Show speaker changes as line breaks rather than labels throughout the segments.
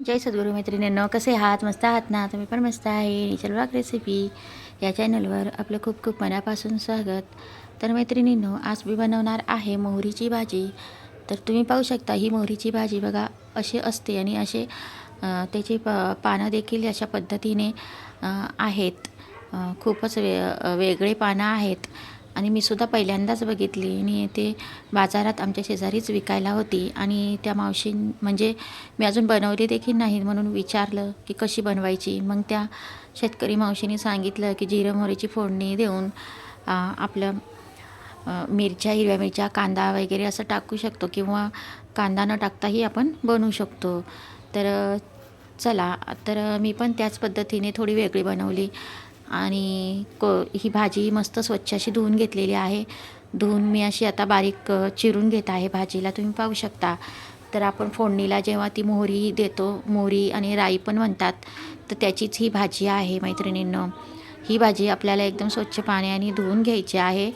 जय सद्गुरू मैत्रिणींनो कसे आहात? मस्त आहात ना? तुम्ही पण मस्त आहे. चलवाक रेसिपी या चॅनलवर आपलं खूप खूप मनापासून स्वागत. तर मैत्रिणींनो आज मी बनवणार आहे मोहरीची भाजी. तर तुम्ही पाहू शकता ही मोहरीची भाजी बघा अशी असते आणि असे त्याची प पानं देखील अशा पद्धतीने आहेत. खूपच वे वेगळे पानं आहेत. आणि मी सुद्धा पहिल्यांदाच बघितली. आणि ते बाजारात आमच्या शेजारीच विकायला होती. आणि त्या मावशी म्हणजे मी अजून बनवली देखील नाही म्हणून विचारलं की कशी बनवायची? मग त्या शेतकरी मावशीने सांगितलं की जिरं मोहरीची फोडणी देऊन आपलं मिरच्या हिरव्या मिरच्या कांदा वगैरे असं टाकू शकतो किंवा कांदा न टाकताही आपण बनवू शकतो. तर चला तर मी पण त्याच पद्धतीने थोडी वेगळी बनवली. आणि क ही भाजी मस्त स्वच्छ अशी धुवून घेतलेली आहे. धुवून मी अशी आता बारीक चिरून घेत आहे भाजीला. तुम्ही पाहू शकता. तर आपण फोडणीला जेव्हा ती मोहरी देतो मोहरी आणि राई पण म्हणतात तर त्याचीच ही भाजी आहे मैत्रिणींनं. ही भाजी आपल्याला एकदम स्वच्छ पाण्याने धुवून घ्यायची आहे.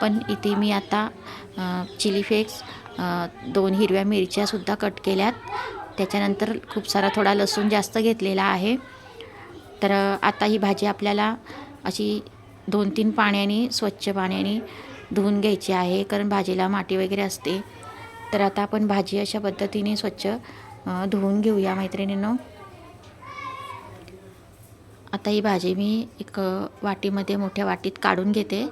पण इथे मी आता चिली फ्लेक्स दोन हिरव्या मिरच्यासुद्धा कट केल्यात. त्याच्यानंतर खूप सारा थोडा लसूण जास्त घेतलेला आहे. तर आता ही भाजी आपल्याला अशी दोन तीन पाण्याने स्वच्छ पाण्याने धुवून घ्यायची आहे कारण भाजीला माती वगैरे असते. तर आता आपण भाजी अशा पद्धतीने स्वच्छ धुवून घेऊया मैत्रिणींनो. आता ही भाजी मी एक वाटीमध्ये मोठ्या वाटीत काढून घेते.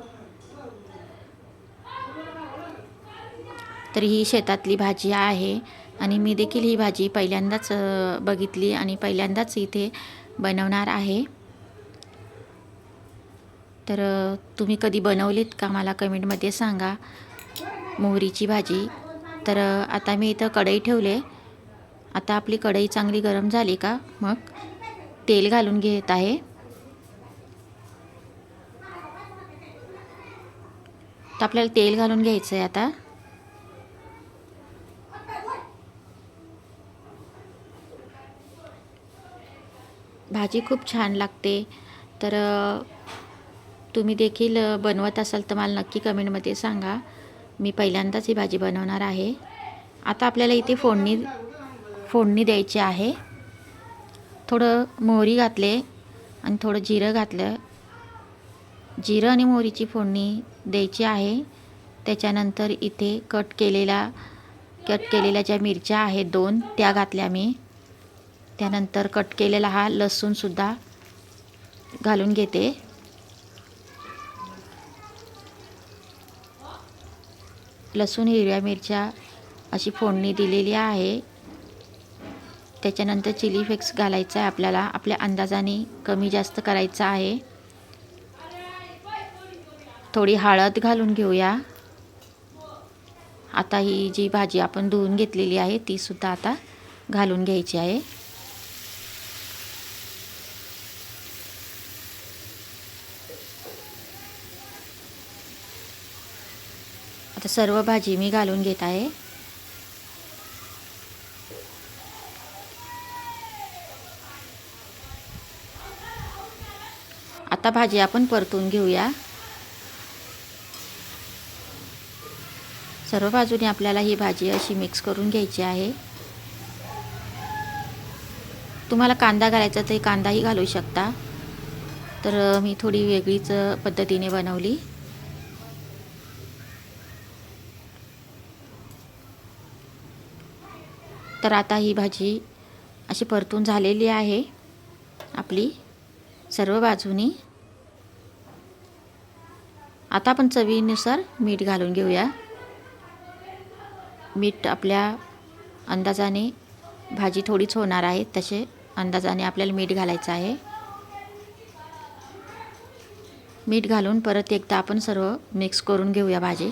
तर ही शेतातली भाजी आहे आणि मी देखील ही भाजी पहिल्यांदाच बघितली आणि पहिल्यांदाच इथे बनवणार आहे. तर तुम्ही कधी बनवलीत का मला कमेंटमध्ये सांगा. मोहरीची भाजी. तर आता मी इथं कढई ठेवले. आता आपली कढई चांगली गरम झाली का? मग तेल घालून घेत आहे. तर आपल्याला तेल घालून घ्यायचं आहे आता. भाजी खूप छान लागते. तर तुम्ही देखील बनवत असाल तर मला नक्की कमेंटमध्ये सांगा. मी पहिल्यांदाच ही भाजी बनवणार आहे. आता आपल्याला इथे फोडणी फोडणी द्यायची आहे. थोडं मोहरी घातले आणि थोडं जिरं घातलं. जिरं आणि मोहरीची फोडणी द्यायची आहे. त्याच्यानंतर इथे कट केलेला कट केलेल्या ज्या मिरच्या आहेत दोन त्या घातल्या मी. त्यानंतर कट केलेला हा लसूणसुद्धा घालून घेते. लसूण हिरव्या मिरच्या अशी फोडणी दिलेली आहे. त्याच्यानंतर चिली फ्लेक्स घालायचा आहे आपल्याला. आपल्या अंदाजाने कमी जास्त करायचं आहे. थोडी हळद घालून घेऊया. आता ही जी भाजी आपण धुवून घेतलेली आहे ती सुद्धा आता घालून घ्यायची आहे. आता सर्व भाजी मी घालून घेत आहे. आता भाजी आपण परतून घेऊया. सर्व बाजूने आपल्याला ही भाजी अशी मिक्स करून घ्यायची आहे. तुम्हाला कांदा घालायचा तर कांदाही घालू शकता. तर मी थोडी वेगळीच पद्धतीने बनवली. तर आता ही भाजी अशी परतून झालेली आहे आपली सर्व बाजूनी. आता आपण चवीनुसार मीठ घालून घेऊया. मीठ आपल्या अंदाजाने भाजी थोडीच होणार आहे तसे अंदाजाने आपल्याला मीठ घालायचं आहे. मीठ घालून परत एकदा आपण सर्व मिक्स करून घेऊया भाजी.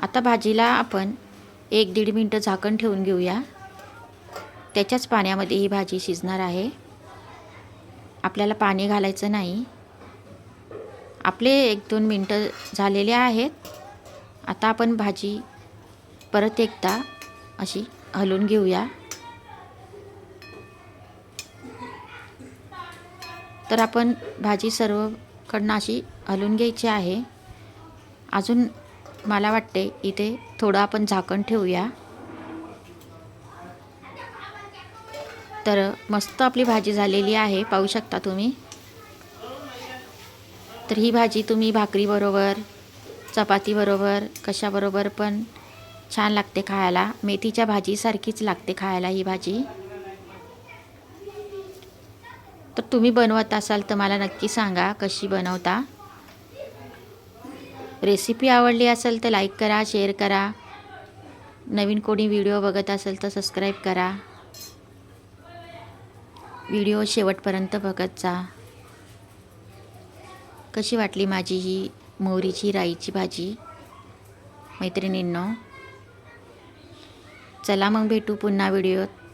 आता भाजीला आपण एक दीड मिनटं झाकण ठेवून घेऊया. त्याच्याच पाण्यामध्ये ही भाजी शिजणार आहे. आपल्याला पाणी घालायचं नाही. आपले एक दोन मिनटं झालेले आहेत. आता आपण भाजी परत एकदा अशी हलवून घेऊया. तर आपण भाजी सर्वकडनं अशी हलवून घ्यायची आहे. अजून मला वाटते इथे थोडं आपण झाकण ठेवूया. तर मस्त आपली भाजी झालेली आहे पाहू शकता तुम्ही. तर ही भाजी तुम्ही भाकरीबरोबर चपातीबरोबर कशाबरोबर पण छान लागते खायला. मेथीच्या भाजीसारखीच लागते खायला ही भाजी. तर तुम्ही बनवत असाल तर मला नक्की सांगा कशी बनवता. रेसिपी आवडली असेल तर लाईक करा शेअर करा. नवीन कोणी व्हिडिओ बघत असेल तर सबस्क्राईब करा. व्हिडिओ शेवटपर्यंत बघत जा. कशी वाटली माझी ही मोहरीची राईची भाजी? मैत्रिणींनो चला मग भेटू पुन्हा व्हिडिओत